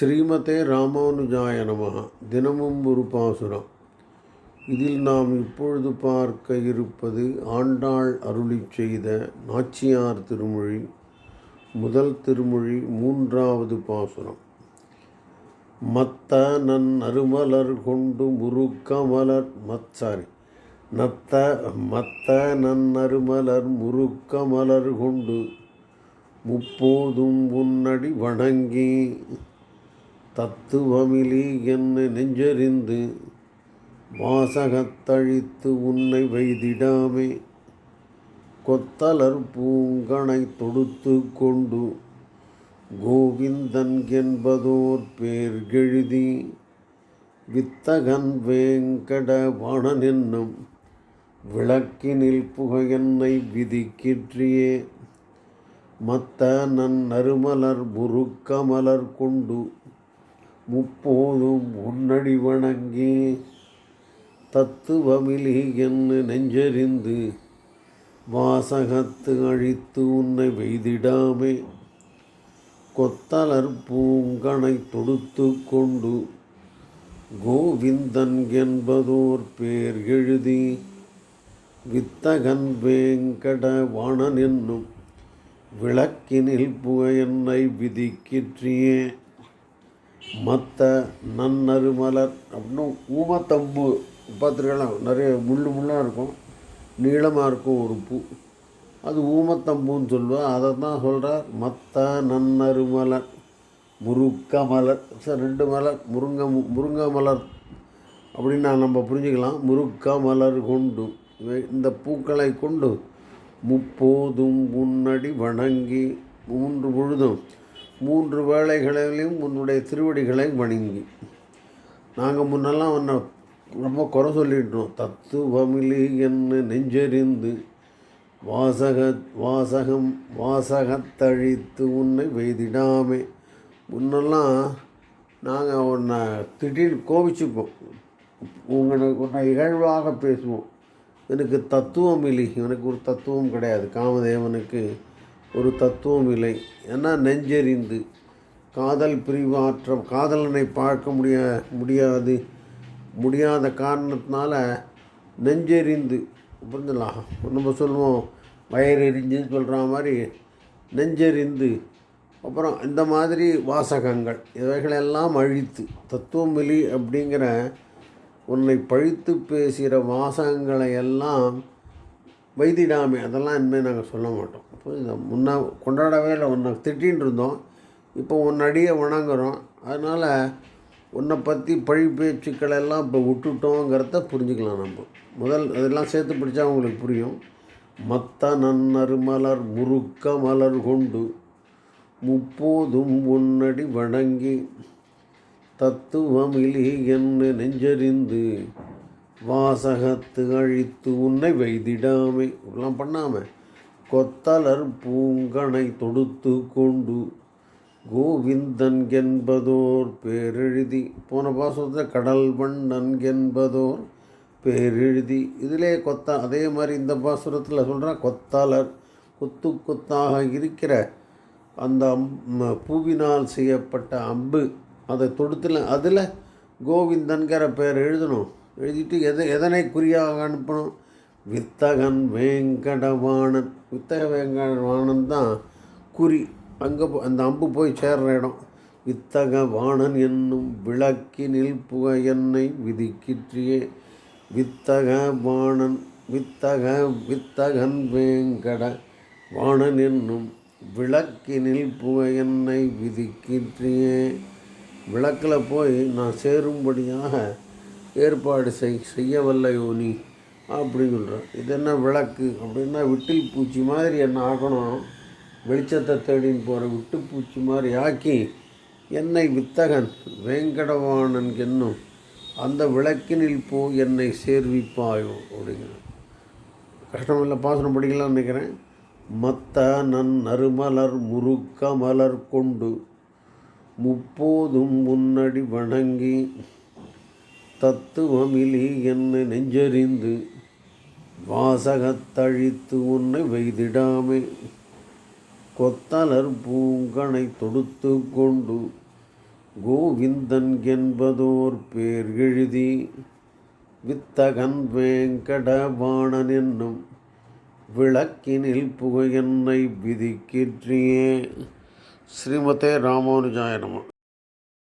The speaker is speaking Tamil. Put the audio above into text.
ஸ்ரீமதே ராமானுஜாய நமஹ. தினமும் ஒரு பாசுரம். இதில் நாம் இப்பொழுது பார்க்க இருப்பது ஆண்டாள் அருளிச் செய்த நாச்சியார் திருமொழி முதல் திருமொழி மூன்றாவது பாசுரம். மத்த நன் அருமலர் கொண்டு முருக்கமலர் மத் சாரி நத்த மத்த நன் அருமலர் முருக்கமலர் கொண்டு முப்போதும் உன்னடி வணங்கி தத்துவமிலி என்னை நெஞ்சறிந்து வாசகத்தழித்து உன்னை வைதிடாமே கொத்தலர் பூங்கனை தொடுத்து கொண்டு கோவிந்தன் என்பதோர் பேர் கெழுதி வித்தகன் வேங்கட வாணன் என்னும் விளக்கினில் புகையன்னை விதிக்கிற்றியே. மத்த நன் நறுமலர் முருக்கமலர் கொண்டு முப்போதும் உன்னடி வணங்கி தத்துவமிலி என்ன நெஞ்சறிந்து வாசகத்து அழித்து உன்னை வெய்திடாமே. கொத்தலர் பூங்கனை தொடுத்து கொண்டு கோவிந்தன் என்பதோர் பேர் எழுதி வித்தகன் வேங்கட வாணன் என்னும் விளக்கினில் புகையென்னை விதிக்கிற்றியே. மற்ற நன்னருமலர் அப்படின்னு ஊமத்தம்பு பார்த்துருக்கலாம் நிறைய முள்ளு முள்ளாக இருக்கும். நீளமாக இருக்கும் ஒரு பூ. அது ஊமத்தம்புன்னு சொல்லுவேன் அதை தான் சொல்கிறார் மத்த நன்னருமலர் முருக்க மலர் சார் ரெண்டு மலர். முருங்க முருங்க மலர் அப்படின்னு நான் நம்ம புரிஞ்சுக்கலாம். முருக்க மலர் கொண்டு இந்த பூக்களை கொண்டு முப்போதும் முன்னடி வணங்கி மூன்று பொழுதும் மூன்று வேளைகளிலும் உன்னுடைய திருவடிகளை வணங்கி. நாங்கள் முன்னெல்லாம் உன்னை ரொம்ப குறை சொல்லிட்டோம். தத்துவமிலி என்ன நெஞ்சறிந்து வாசக வாசகம் வாசகத்தழித்து உன்னை வெய்திடாமே. முன்னெல்லாம் நாங்கள் உன்னை திடீர்னு கோபிச்சுப்போம். உங்களை உன்னை இகழ்வாக பேசுவோம். எனக்கு தத்துவம் இல்லை எனக்கு ஒரு தத்துவம் கிடையாது. காமதேவனுக்கு ஒரு தத்துவம் இல்லை. ஏன்னா நெஞ்செறிந்து காதல் பிரிவாற்ற காதலனை பார்க்க முடிய முடியாது முடியாத காரணத்தினால நெஞ்செறிந்து புரிஞ்சுலாம் நம்ம சொல்லுவோம் வயறெறிஞ்சுன்னு சொல்கிற மாதிரி நெஞ்செறிந்து அப்புறம் இந்த மாதிரி வாசகங்கள் இவைகளெல்லாம் அழித்து தத்துவமிலி அப்படிங்கிற உன்னை பழித்து பேசுகிற வாசகங்களை எல்லாம் வைத்திடாமை அதெல்லாம் இனிமேல் நாங்கள் சொல்ல மாட்டோம். புரியுதா முன்னா கொண்டாடவே இல்லை உன்னை திட்டின்னு இருந்தோம். இப்போ உன் அடியை வணங்குறோம். அதனால் உன்னை பற்றி பழி பேச்சுக்களை எல்லாம் இப்போ விட்டுட்டோங்கிறத புரிஞ்சுக்கலாம் நம்ம. முதல் அதெல்லாம் சேர்த்து பிடிச்சா உங்களுக்கு புரியும். மத்த நன்னருமலர் முறுக்க மலர் கொண்டு முப்போதும் உன்னடி வணங்கி தத்துவமிலி என்று நெஞ்சறிந்து வாசகத்து அழித்து உன்னை வைதிடாமை இப்படிலாம் பண்ணாமல் கொத்தலர் பூங்கனை தொடுத்து கொண்டு கோவிந்தன் என்பதோர் பேரெழுதி. போன பாசத்தில் கடல் வண்ணன் என்பதோர் பேரெழுதி. இதிலே கொத்தா அதே மாதிரி இந்த பாசுரத்தில் சொல்கிறேன் கொத்தாளர் கொத்து கொத்தாக இருக்கிற அந்த பூவினால் செய்யப்பட்ட அம்பு அதை தொடுத்துல அதில் கோவிந்தன்கிற பேர் எழுதணும். எழுதிட்டு எதை எதனை குறியாக அனுப்பணும்? வித்தகன் வேங்கடவாணன். வித்தக வேங்கடவாணன் தான் குறி. அங்கே அந்த அம்பு போய் சேர்ற இடம். வித்தக வாணன் என்னும் விளக்கினில் புக என்னை விதிக்கிற்றியே. வித்தக வாணன் வித்தக வித்தகன் வேங்கட வாணன் என்னும் விளக்கினில் புக என்னை விதிக்கிற்றியே. விளக்கில் போய் நான் சேரும்படியாக ஏற்பாடு செய் செய்யவல்லையோ நீ அப்படின்னு சொல்கிறேன் இது என்ன விளக்கு? அப்படின்னா விட்டில் பூச்சி மாதிரி என்ன ஆக்கணும் வெளிச்சத்தை தேடின்னு போகிற விட்டு பூச்சி மாதிரி ஆக்கி என்னை வித்தகன் வேங்கடவாணன் என்னும் அந்த விளக்கினில் போ என்னை சேர்விப்பாயோ அப்படிங்கிறேன். கஷ்டம் இல்லை பாசனம் படிக்கலாம்னு நினைக்கிறேன். மத்த நன் நறுமலர் முறுக்க மலர் கொண்டு முப்போதும் முன்னடி வணங்கி தத்துவமிலி என்ன நெஞ்சறிந்து வாசகத்தழித்து உன்னை வைதிடாமே கொத்தலர் பூங்கனை தொடுத்து கொண்டு கோவிந்தன் என்பதோர் பேர் எழுதி வித்தகன் வேங்கடவாணன் என்னும் விளக்கினில் புகையன்னை விதிக்கிற்றியே. ஸ்ரீமதே ராமானுஜாய நம.